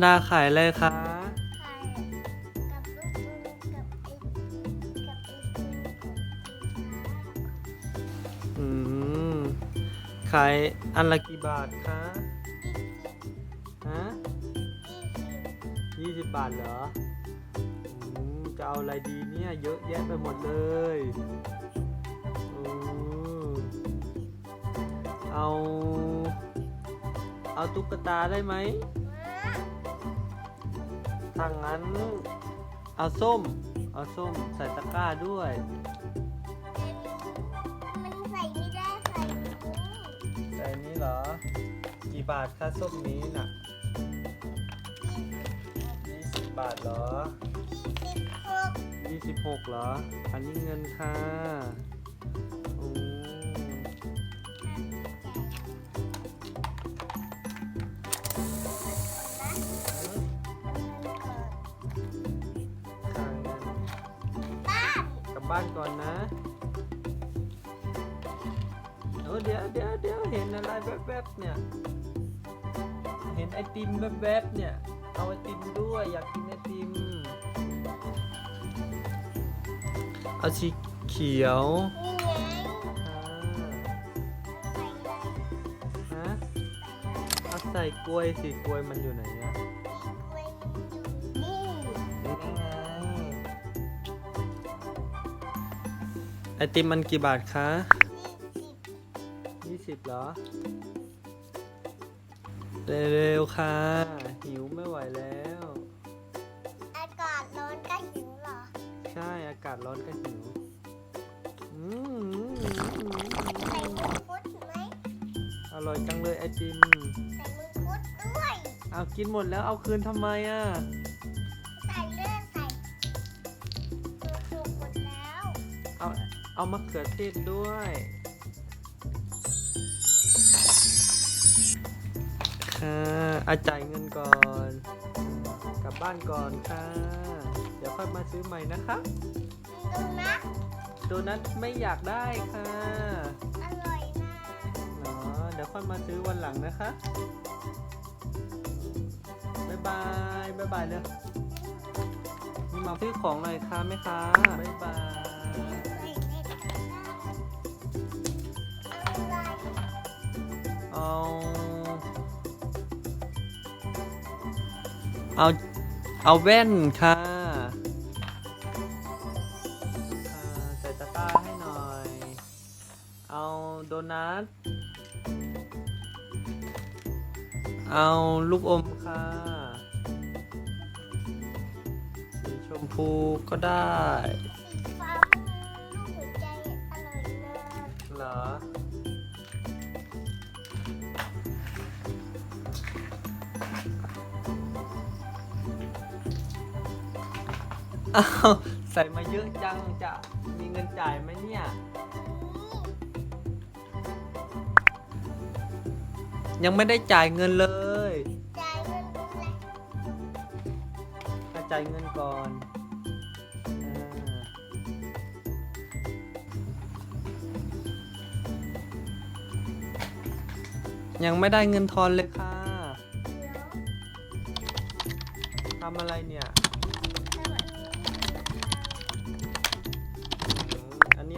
หน้าขายอะไรคะไข่กับลูกอมกับไอกับไอติมของคุณอืม ขายอันละกี่บาทคะฮะยี่สิบบาทเหรออืมจะเอาอะไรดีเนี่ย เยอะแยะไปหมดเลยอืมเอา เอาตุ๊กตาได้ไหม ถ้างั้น เอาส้ม เอาส้มใส่ตะกร้าด้วย มันใส่ไม่ได้ใส่นี้ใส่นี้เหรอ กี่บาทคะส้มนี้น่ะยี่สิบบาทเหรอยี่สิบหกยี่สิบหกเหรอ อันนี้เงินค่ะ บบ้านก่อนนะเออเดี๋ยวเดี๋ยวเดี๋ยวเห็นอะไรแวบๆเนี่ย เห็นไอติมแวบๆเนี่ย เอาไอติมด้วยอยากกินไอติม เอาสีเขียวนี่ไงอ่าใส่เลยฮะเอาใส่กล้วยสิกล้วยมันอยู่ไหนอะกล้วย ไอติมมันกี่บาทคะยี่สิบยี่สิบเหรอ เร็วๆค่ะ หิวไม่ไหวแล้ว อากาศร้อนก็หิวเหรอ ใช่อากาศร้อนก็หิวอืมใส่มือคุดไหมอร่อยจังเลยไอติม ใส่มือคุดด้วย เอากินหมดแล้วเอาคืนทำไมอะ เอามะเขือเทศด้วย ค่ะอาจ่ายเงินก่อน กลับบ้านก่อนค่ะ เดี๋ยวค่อยมาซื้อใหม่นะคะดูนะโดนัทไม่อยากได้ค่ะอร่อยนะเนาะเดี๋ยวค่อยมาซื้อวันหลังนะคะบ๊ายบายบ๊ายบายเลยมีมาซื้อของหน่อยค่ะแม่ค้าบ๊ายบายใส่ เอา เอาแว่นค่ะอ่าใส่ตะกร้าให้หน่อย เอาโดนัท เอาลูกอมค่ะสีชมพูก็ได้ สีฟ้ามันรูปหัวใจอร่อยนะเหรอ อ้าวใส่มาเยอะจังจะมีเงินจ่ายไหมเนี่ย ยังไม่ได้จ่ายเงินเลยจ่ายเงินดูแลถ้าจ่ายเงินก่อนอายังไม่ได้เงินทอนเลยค่ะเดี๋ยวทำอะไรเนี่ยทำอันนี้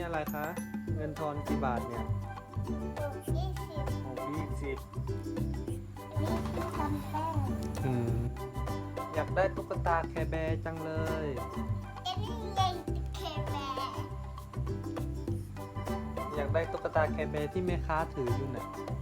นนี้อะไรคะ เงินทอนกี่บาทเนี่ยถูกยี่สิบหกยี่สิบอันนี้คือทำแป้งอืมอยากได้ตุ๊กตาแคร์แบร์จังเลยอันนี้เล่นเคแบร์อยากได้ตุ๊กตาแคร์แบร์ที่แม่ค้าถืออยู่น่ะอ